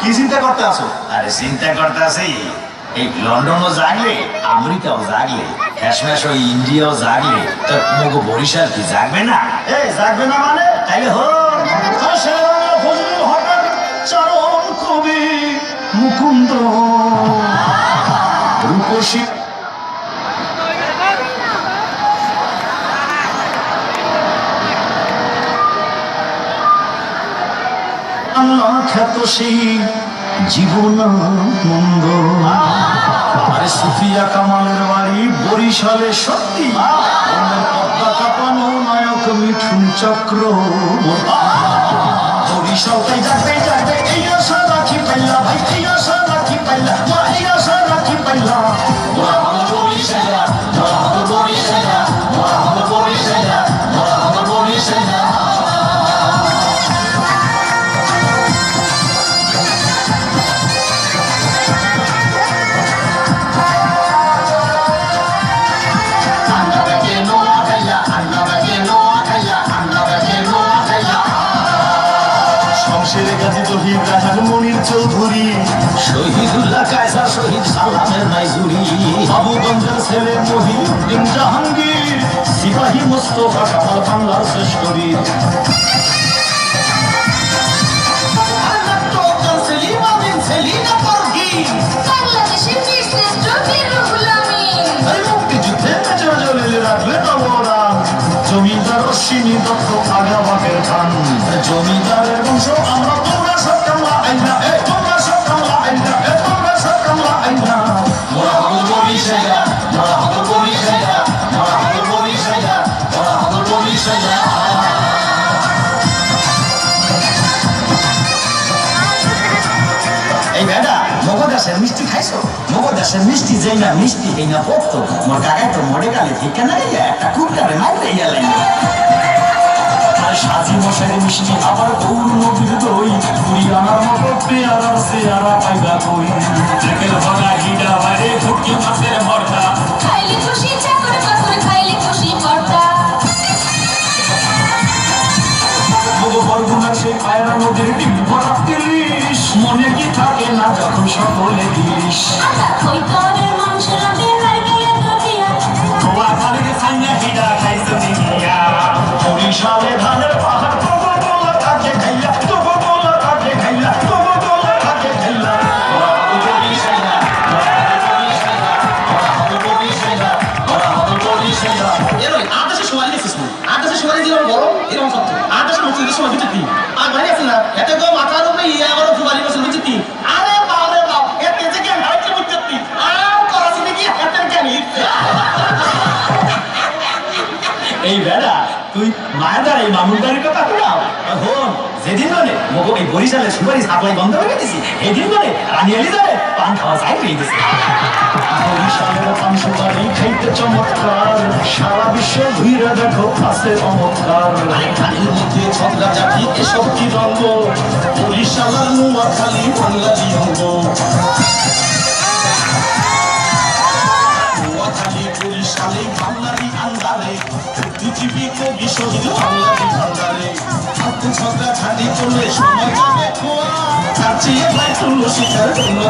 কি চিন্তা করতে আছো? আরে চিন্তা করতে আছি এই লন্ডনও জাগলে আমেরিকাও জাগলে ফ্যাশম্যাশ ওই ইন্ডিয়াও জাগলে তো মগো বরিশাল কি জাগবে না? এই জাগবে না মানে? তাইলে হো আল্লাহ খ্যাত সেই জীবন মন্দ আরে সুফিয়া কামালের বাড়ি বরিশালে সত্যি। পদ্মা কাপানো নায়ক মিঠুন চক্র বরিশালটাই চৌধুরী। শহীদুল্লাহ কায়সার শহীদ সালামের নাইজুরি বাবুগঞ্জের ছেলে মহিউদ্দিন জাহাঙ্গীর। সিপাহী মোস্তফা কামাল বাংলার শ্রেষ্ঠ বীর। বাংলাদেশের বীর শ্রেষ্ঠ বীর রুহুল আমিন। আরে মুক্তিযুদ্ধে বেঁচে জ্বলে রাখলে জমিদার অশ্বিনী দত্ত খান। জমিদারের বংশ আমরা এই বেটা মগো দেশের মিষ্টি খাইছো? মগো দেশের মিষ্টি যেই না মিষ্টি এই না পড়তো মোর কাকাই তো মরে গালে ভিক্ষা না গিয়া একটা কুকুরে মারতে গেলেন আর সাজি মশাই মিষ্টি আবার গৌর নদীর দই। কুড়ি আনার মতো পেয়ারার চেয়ারা পাইবা কই? ট্রেকের ভাগা হিডা বাইরে ফুটকি মাছের ভর্তা খাইলে খুশি চাকর বাকর খাইলে খুশি কর্তা মগো বরগুনার সেই পায়রা নদীর ডিম ভরা মনে কি থাকে সকলে দিস বরিশালে ধানের পাহাড় তোগো তোলা থাকে খাইলা তোগো তোলা থাকে খাইলা তোগো তোলা থাকে সময় সময় বড় এরকম সত্য সময় দিন এই বেড়া, তুই মায়াদার এই মামুলদারের কথা শোনাও এখন যেদিন মানে মগো এই বরিশালের সুপারি সাপ্লাই বন্ধ করে দিছি এদিন মানে রানী এলিজাবেথ পান খাওয়া চাই পেয়ে দিছি। বরিশালের পান সুপারি খাইতে চমৎকার সারা বিশ্বে ঘুরে দেখো চমৎকার মধ্যে এসব কি রঙ্গ বরিশালার নোয়া খালি বাংলা বাংলারই ভান্ডারে ছগলা ঝাড়ি চলে সময় যাবে খোয়া তার চেয়ে ভাই তুলসী তার কোনো